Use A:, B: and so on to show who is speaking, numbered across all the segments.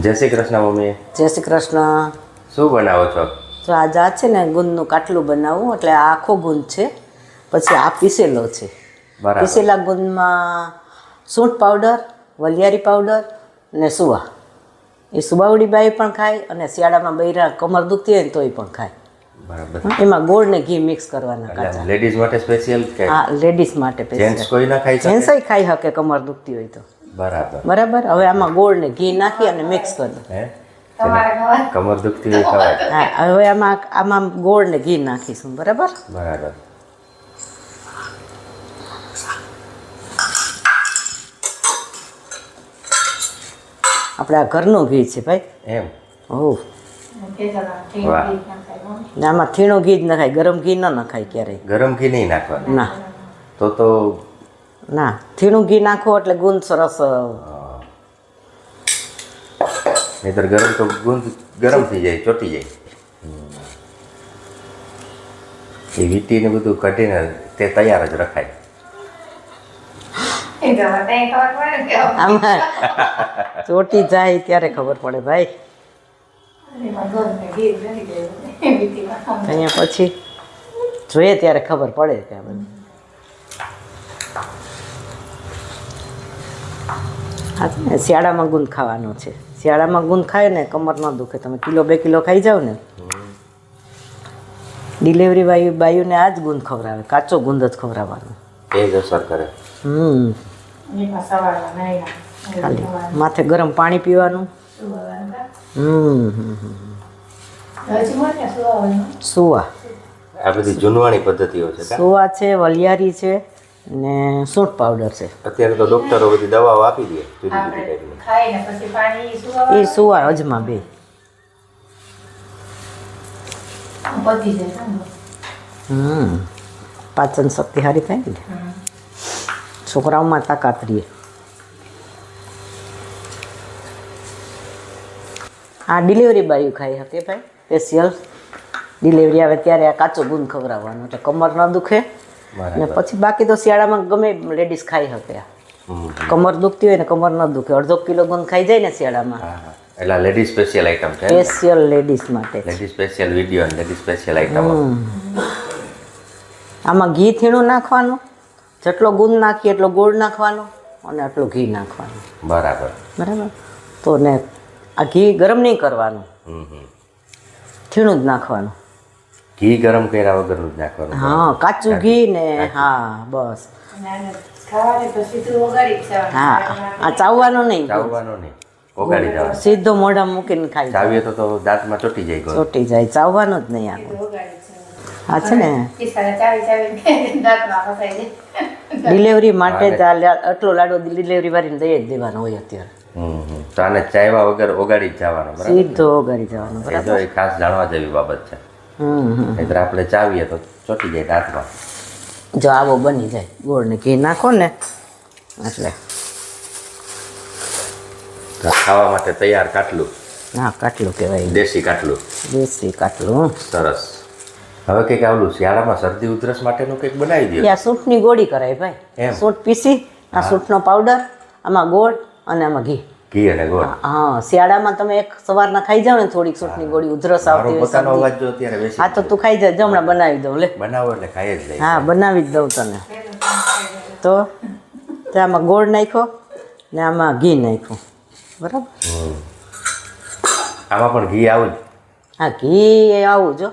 A: જય શ્રી કૃષ્ણ મમ્મી.
B: જય શ્રી કૃષ્ણ.
A: શું બનાવો છો?
B: તો આ જા છે ને ગુંદનું કાટલું બનાવવું એટલે આ આખો ગુંદ છે. પછી આ પીસેલો છે. પીસેલા ગુંદમાં સૂંઠ પાવડર વલિયારી પાવડર ને સુવા. એ સુબાવડી બાઈ પણ ખાય અને શિયાળામાં બૈરા કમર દુખતી હોય ને તોય પણ ખાય.
A: બરાબર.
B: એમાં ગોળ ને ઘી મિક્સ કરવાના કાચા.
A: લેડીઝ માટે સ્પેશિયલ કે
B: હા લેડીઝ માટે
A: જેન્ટ્સ કોઈ ના ખાય
B: જેન્ટ્સ ખાઈ શકે કમર દુખતી હોય તો.
A: બરાબર.
B: બરાબર? હવે આમાં ગોળ ને ઘી નાખી અને મિક્સ કરી દો.
A: કમર દુખતી હોય ખવાય.
B: હા હવે આમાં આમાં ગોળ ને ઘી નાખીશું બરાબર?
A: બરાબર.
B: આપણે આ ઘરનું ઘી છે ભાઈ.
A: એમ?
B: ઓહ. ને આમાં થીણું ઘી જ નખાય ગરમ ઘી ન નખાય ક્યારેય.
A: ગરમ ઘી નહીં નાખવાનું.
B: ના.
A: તો તો
B: ના ઝીણું ઘી નાખો એટલે ગુંદ સરસ
A: નહીતર ગરમ તો ગુંદ ગરમ થઈ જાય ચોટી જાય. એ વીટીને બધું કાઢીને તે તૈયાર જ રખાય.
B: આમાં ચોટી જાય ત્યારે ખબર પડે ભાઈ. અહીંયા પછી જોઈએ ત્યારે ખબર પડે કે આ બધું. હા છે ને? શિયાળામાં ગુંદ ખાવાનો છે. શિયાળામાં ગુંદ ખાય ને કમર ન દુખે. તમે કિલો બે કિલો ખાઈ જાઓ ને. ડિલિવરી બાયુ બાયુને આ જ ગુંદ ખવડાવે. કાચો ગુંદ જ ખવડાવવાનો.
A: એ જ અસર કરે.
B: હમ. ખાલી માથે ગરમ પાણી પીવાનું. હમ હમ, હમ. સુવા.
A: આ બધી જૂનવાણી પદ્ધતિઓ છે?
B: સુવા છે વલિયારી છે. ને સૂંઠ પાવડર છે.
A: અત્યારે તો ડોક્ટરો બધી દવાઓ આપી દે જુદી જુદી ટાઈપની
B: એ સુવા અજમા બે. હમ. પાચન શક્તિ સારી થાય ને. છોકરાઓમાં તાકાત રહીએ આ ડિલિવરી બાયું ખાઈ હતી ભાઈ? સ્પેશિયલ ડિલિવરી આવે ત્યારે આ કાચો ગુંદ ખવડાવવાનો એટલે કમર ન દુખે. ને પછી બાકી તો શિયાળામાં ગમે લેડીઝ ખાઈ શકે. કમર દુખતી હોય ને કમર ન દુખે. અડધો કિલો ગુંદ ખાઈ જાય ને શિયાળામાં.
A: એટલે લેડીઝ સ્પેશિયલ આઈટમ છે
B: સ્પેશિયલ લેડીઝ માટે.
A: લેડીઝ સ્પેશિયલ વીડિયો અને લેડીઝ સ્પેશિયલ આઈટમ
B: આમાં ઘી થીણું નાખવાનું. જેટલો ગુંદ નાખીએ એટલો ગોળ નાખવાનો અને આટલું ઘી નાખવાનું.
A: બરાબર.
B: બરાબર? તો ને આ ઘી ગરમ નહીં કરવાનું. થીણું જ નાખવાનું.
A: ઘી ગરમ કર્યા વગરનું જ નાખવાનું.
B: હા કાચું ઘી ને હા બસ. હા આ ચાવવાનું નહીં
A: ચાવવાનું નહીં. ઓગાળી જવાનું.
B: સીધો મોઢા મૂકીને ખાઈ.
A: ચાવીએ તો તો દાંતમાં ચોટી જાય.
B: ચોટી જાય ચાવવાનું જ નહીં આખું હા છે ને? ડિલિવરી માટે જ આટલો લાડો ડિલિવરી વાળીને દઈ જ દેવાનો હોય અત્યારે.
A: હમ હમ. તો આને ચાવ્યા વગર ઓગાળી જ જવાનો
B: સીધો ઓગાડી જવાનો બરાબર?
A: એ ખાસ જાણવા જેવી બાબત છે. નહીતર આપણે ચાવીએ તો ચોટી જાય દાંતમાં.
B: જો આવો બની જાય. ગોળ ને ઘી નાખો ને એટલે
A: ખાવા માટે તૈયાર કાટલું.
B: ના કાટલું કહેવાય.
A: દેશી કાટલું.
B: દેશી કાટલું
A: સરસ. હવે કંઈક આવલું શિયાળામાં શરદી ઉધરસ માટેનું કંઈક બનાવી દો
B: ત્યાં સૂટની ગોળી કરાય ભાઈ. સૂટ પીસી આ સૂટનો પાવડર આમાં ગોળ અને આમાં ઘી.
A: ઘી અને ગોળ.
B: હા શિયાળામાં તમે એક સવારના ખાઈ જાવ ને થોડીક સૂટની ગોળી ઉધરસ આવતી હોય
A: પોતાનો અવાજ જો અત્યારે બેસી
B: હા તો તું ખાઈ જાય જમણા બનાવી દઉં લે.
A: બનાવો એટલે ખાઈ જ લઈ
B: હા બનાવી જ દઉં તને. તો આમાં ગોળ નાખ્યો ને આમાં ઘી નાખ્યું. બરાબર.
A: આમાં પણ ઘી આવું
B: હા ઘી આવું જો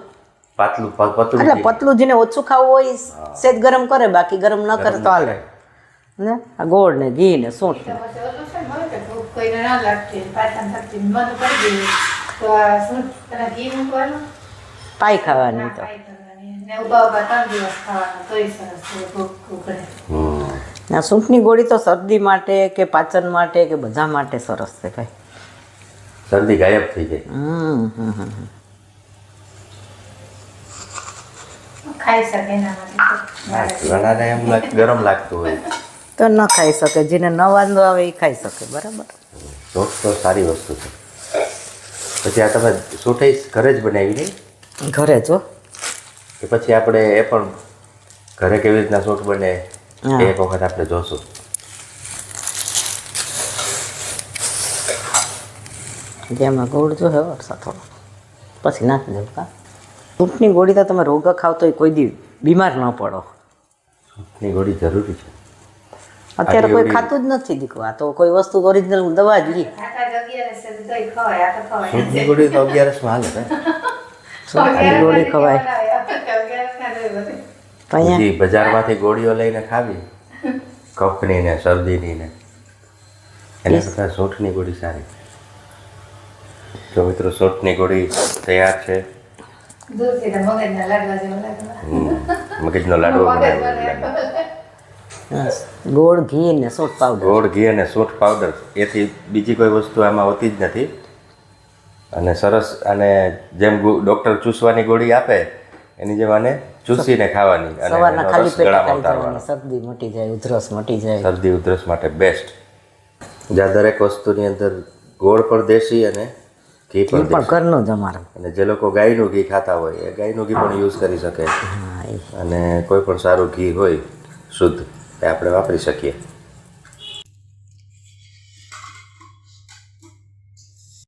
A: પાતલું પતલું
B: એટલે પતલું જેને ઓછું ખાવું હોય સેજ ગરમ કરે બાકી ગરમ ન કરે તો હાલે. ને આ ગોળ ને ઘી ને સૂંઠ ને.
C: કોઈને ના લાગતી પાચન શક્તિ બંધ કરી દેવી તો આ શું તને ઘી મૂકવાનું?
B: પાઈ ખાવાની તો.
C: ને ઊભા ઊભા ત્રણ દિવસ ખાવાના. તોય સરસ ભૂખ ઉકળે
A: હમ.
B: સૂંઠની ગોળી તો શરદી માટે કે પાચન માટે કે બધા માટે સરસ છે ભાઈ.
A: શરદી ગાયબ થઈ જાય. ઘણાને એમ ગરમ લાગતું હોય.
B: તો ન ખાઈ શકે જેને ન વાંધો આવે એ ખાઈ શકે બરાબર?
A: શોખ તો સારી વસ્તુ છે. પછી આ તમે સોઠાઈ ઘરે જ બનાવી નહીં?
B: ઘરે જો
A: કે પછી આપણે એ પણ ઘરે કેવી રીતના સૂટ બને એ એક વખત આપણે જોશું.
B: જેમાં ગોળ જો હે થોડો. પછી નાખી દઉં કા સૂટની ગોળી તો તમે રોગ ખાવ તો કોઈ દી બીમાર ન પડો.
A: સૂટની ગોળી જરૂરી છે.
B: અત્યારે કોઈ ખાતું જ નથી દીકું આ તો કોઈ વસ્તુ ઓરિજિનલ દવા જ લી.
C: આખા જગ્યાએ તો તોય ખવાય આ તો ખવાય.
A: સૂંઠની ગોળી તો અગિયારસમાં હાલે ને
B: ગોળી ખવાય. તો
A: બીજી બજારમાંથી ગોળીઓ લઈને ખાવી. કફની ને શરદીની ને એના કરતાં સૂંઠની ગોળી સારી. જો મિત્રો સૂંઠની ગોળી તૈયાર છે.
C: તો મગજના લાડવા
A: બનાવ્યો
C: બને.
B: હા, ગોળ ઘી ને સોટ પાવડર
A: ગોળ ઘી અને સોટ પાવડર એથી બીજી કોઈ વસ્તુ આમાં હોતી જ નથી. અને સરસ અને જેમ ડૉક્ટર ચૂસવાની ગોળી આપે એની જેમ આને ચૂસીને ખાવાની અને
B: સવારના ખાલી
A: ગળામાં
B: ખાઈ શરદી મટી જાય ઉધરસ મટી જાય.
A: શરદી ઉધરસ માટે બેસ્ટ જ્યાં દરેક વસ્તુની અંદર ગોળ પણ દેશી અને ઘી પણ
B: પણ ઘરનું જ અમારું.
A: અને જે લોકો ગાયનું ઘી ખાતા હોય એ ગાયનું ઘી પણ યુઝ કરી શકે. અને કોઈ પણ સારું ઘી હોય શુદ્ધ. એ આપણે વાપરી શકીએ